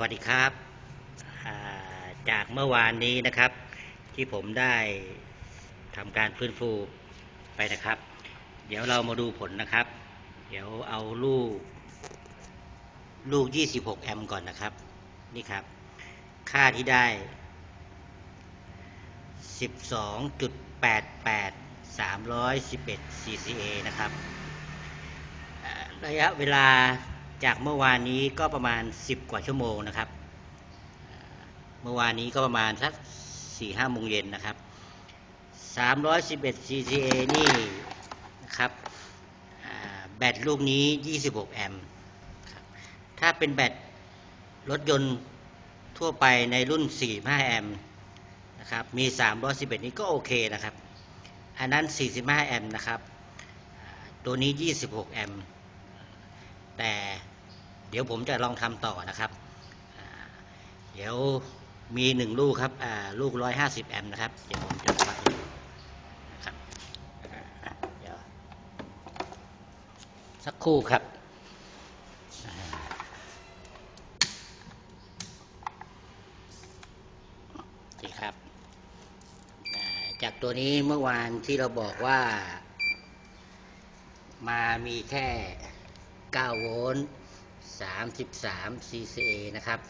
วัสดีครับ จากเมื่อวานนี้นะครับ ที่ผมได้ทำการฟื้นฟูไปนะครับ เดี๋ยวเรามาดูผลนะครับ เดี๋ยวเอาลูก ลูก 26 แอมป์ก่อนนะครับ นี่ครับ ค่าที่ได้ 12.88 311 CCA นะครับ ระยะเวลา จากเมื่อวานนี้ก็ประมาณ 10 กว่าชั่วโมงนะครับ เมื่อวานนี้ก็ประมาณสัก4-5โมงเย็นนะครับ311 CCA นี่นะครับแบตลูกนี้ 26 แอมป์ถ้าเป็นแบตรถยนต์ทั่วไปในรุ่น 45 แอมป์นะครับมี 311 นี้ก็โอเคนะครับ อันนั้น 45 แอมป์นะครับ ตัวนี้ 26 แอมป์แต่ ดี๋ยวผมจะลองทำต่อนะครับ เดี๋ยวมีหนึ่งลูกครับอ่าลูก150แอมป์นะครับ เดี๋ยวผมจะวัดดูนะครับเดี๋ยวสักครู่ครับอ่านี่ครับจากตัวนี้เมื่อวานที่เราบอกว่า มามีแค่ 9 โวลต์ 33 CCA นะครับ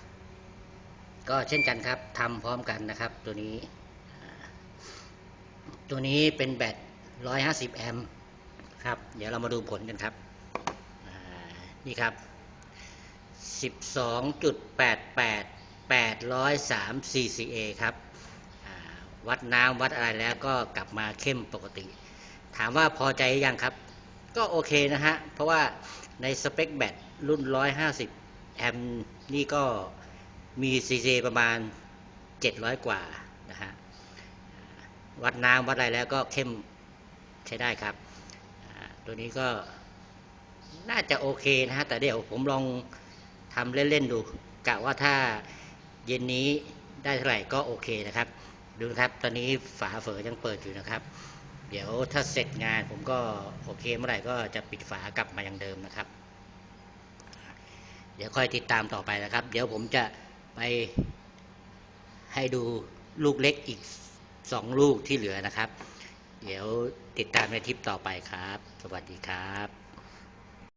ก็เช่นกันครับทำพร้อมกันนะครับ ตัวนี้ ตัวนี้เป็นแบต 150 แอมป์ครับ เดี๋ยวเรามาดูผลกันครับ นี่ครับ 12.88 803 CCA ครับวัดน้ำวัดอะไรแล้วก็กลับมาเข้มปกติ ถามว่าพอใจยังครับ ก็โอเคนะฮะ เพราะว่าในสเปคแบตรุ่น 150 แอมป์นี่ก็มี CCA ประมาณ 700 กว่านะฮะ วัดน้ำวัดอะไรแล้วก็เข้มใช้ได้ครับ ตัวนี้ก็น่าจะโอเคนะฮะ แต่เดี๋ยวผมลองทำเล่น ๆ ดูกะว่าถ้าเย็นนี้ได้เท่าไหร่ก็โอเคนะครับ ดูครับ ตอนนี้ฝาเฝอยังเปิดอยู่นะครับ เดี๋ยวถ้าเสร็จงานผมก็โอเคเมื่อไหร่ก็จะปิดฝากลับมาอย่างเดิมนะครับ เดี๋ยวค่อยติดตามต่อไปนะครับ เดี๋ยวผมจะไปให้ดูลูกเล็กอีกสองลูกที่เหลือนะครับ เดี๋ยวติดตามในทริปต่อไปครับ สวัสดีครับ